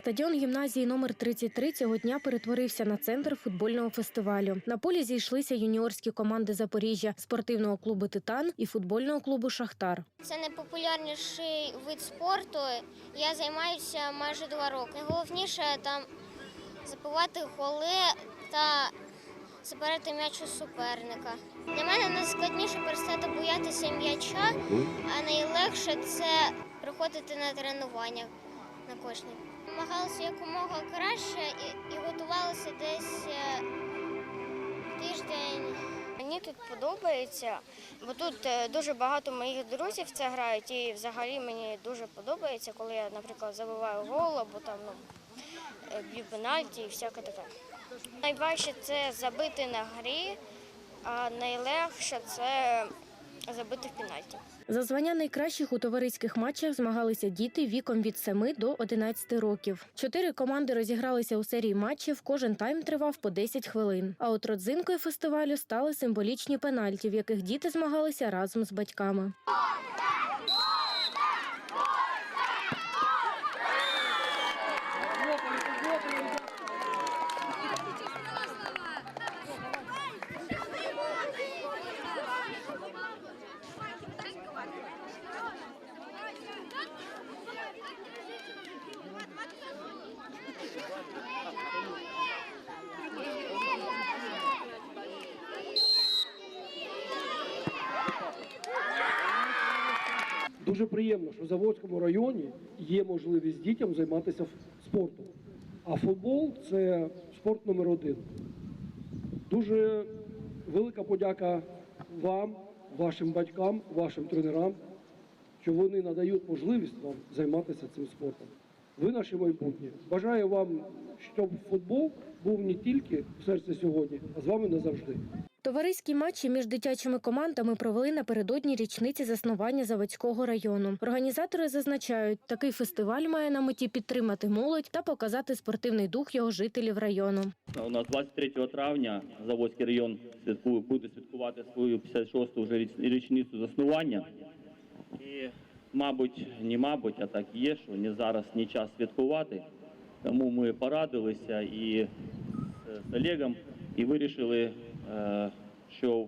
Стадіон гімназії номер 33 цього дня перетворився на центр футбольного фестивалю. На полі зійшлися юніорські команди Запоріжжя, спортивного клубу Титан і футбольного клубу Шахтар. Це найпопулярніший вид спорту. Я займаюся майже два роки. Найголовніше там забивати голи та забирати м'яч у суперника. Для мене найскладніше перестати боятися м'яча, а найлегше це приходити на тренування на кожні. Намагалася якомога краще і, і готувалася десь е, тиждень. Мені тут подобається, бо тут е, дуже багато моїх друзів це грають, і взагалі мені дуже подобається, коли я, наприклад, забиваю гол або там ну, е, б'ю пенальті і всяке таке. Найважче це забити на грі, а найлегше це забити в пенальті. За звання найкращих у товариських матчах змагалися діти віком від 7 до 11 років. Чотири команди розігралися у серії матчів. Кожен тайм тривав по 10 хвилин. А от родзинкою фестивалю стали символічні пенальті, в яких діти змагалися разом з батьками. Дуже приємно, що в Заводському районі є можливість дітям займатися спортом. А футбол це спорт номер один. Дуже велика подяка вам, вашим батькам, вашим тренерам, що вони надають можливість вам займатися цим спортом. Ви наше майбутнє. Бажаю вам, щоб футбол був не тільки в серці сьогодні, а з вами назавжди. Товариські матчі між дитячими командами провели напередодні річниці заснування Заводського району. Організатори зазначають, такий фестиваль має на меті підтримати молодь та показати спортивний дух його жителів району. У нас 23 травня Заводський район святкує, буде святкувати свою 56-ту вже річ- річницю заснування. І, мабуть, не мабуть, а так є, що не зараз не час святкувати. Тому ми порадилися і з, Олегом і вирішили, що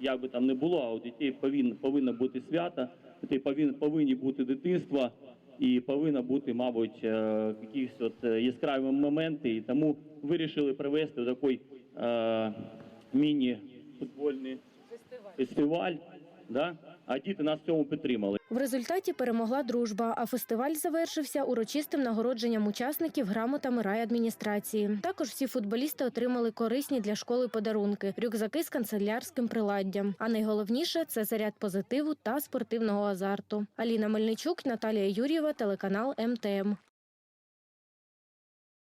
як би там не було, а у дітей повинно, повинно бути свято, дітей повинні, повинні бути дитинство і повинно бути, мабуть, е, якісь от е, яскраві моменти. І тому вирішили привести такий е, міні-футбольний фестиваль. фестиваль. Да? А діти нас в цьому підтримали. В результаті перемогла дружба, а фестиваль завершився урочистим нагородженням учасників грамотами райадміністрації. Також всі футболісти отримали корисні для школи подарунки, рюкзаки з канцелярським приладдям. А найголовніше це заряд позитиву та спортивного азарту. Аліна Мельничук, Наталія Юр'єва, телеканал МТМ.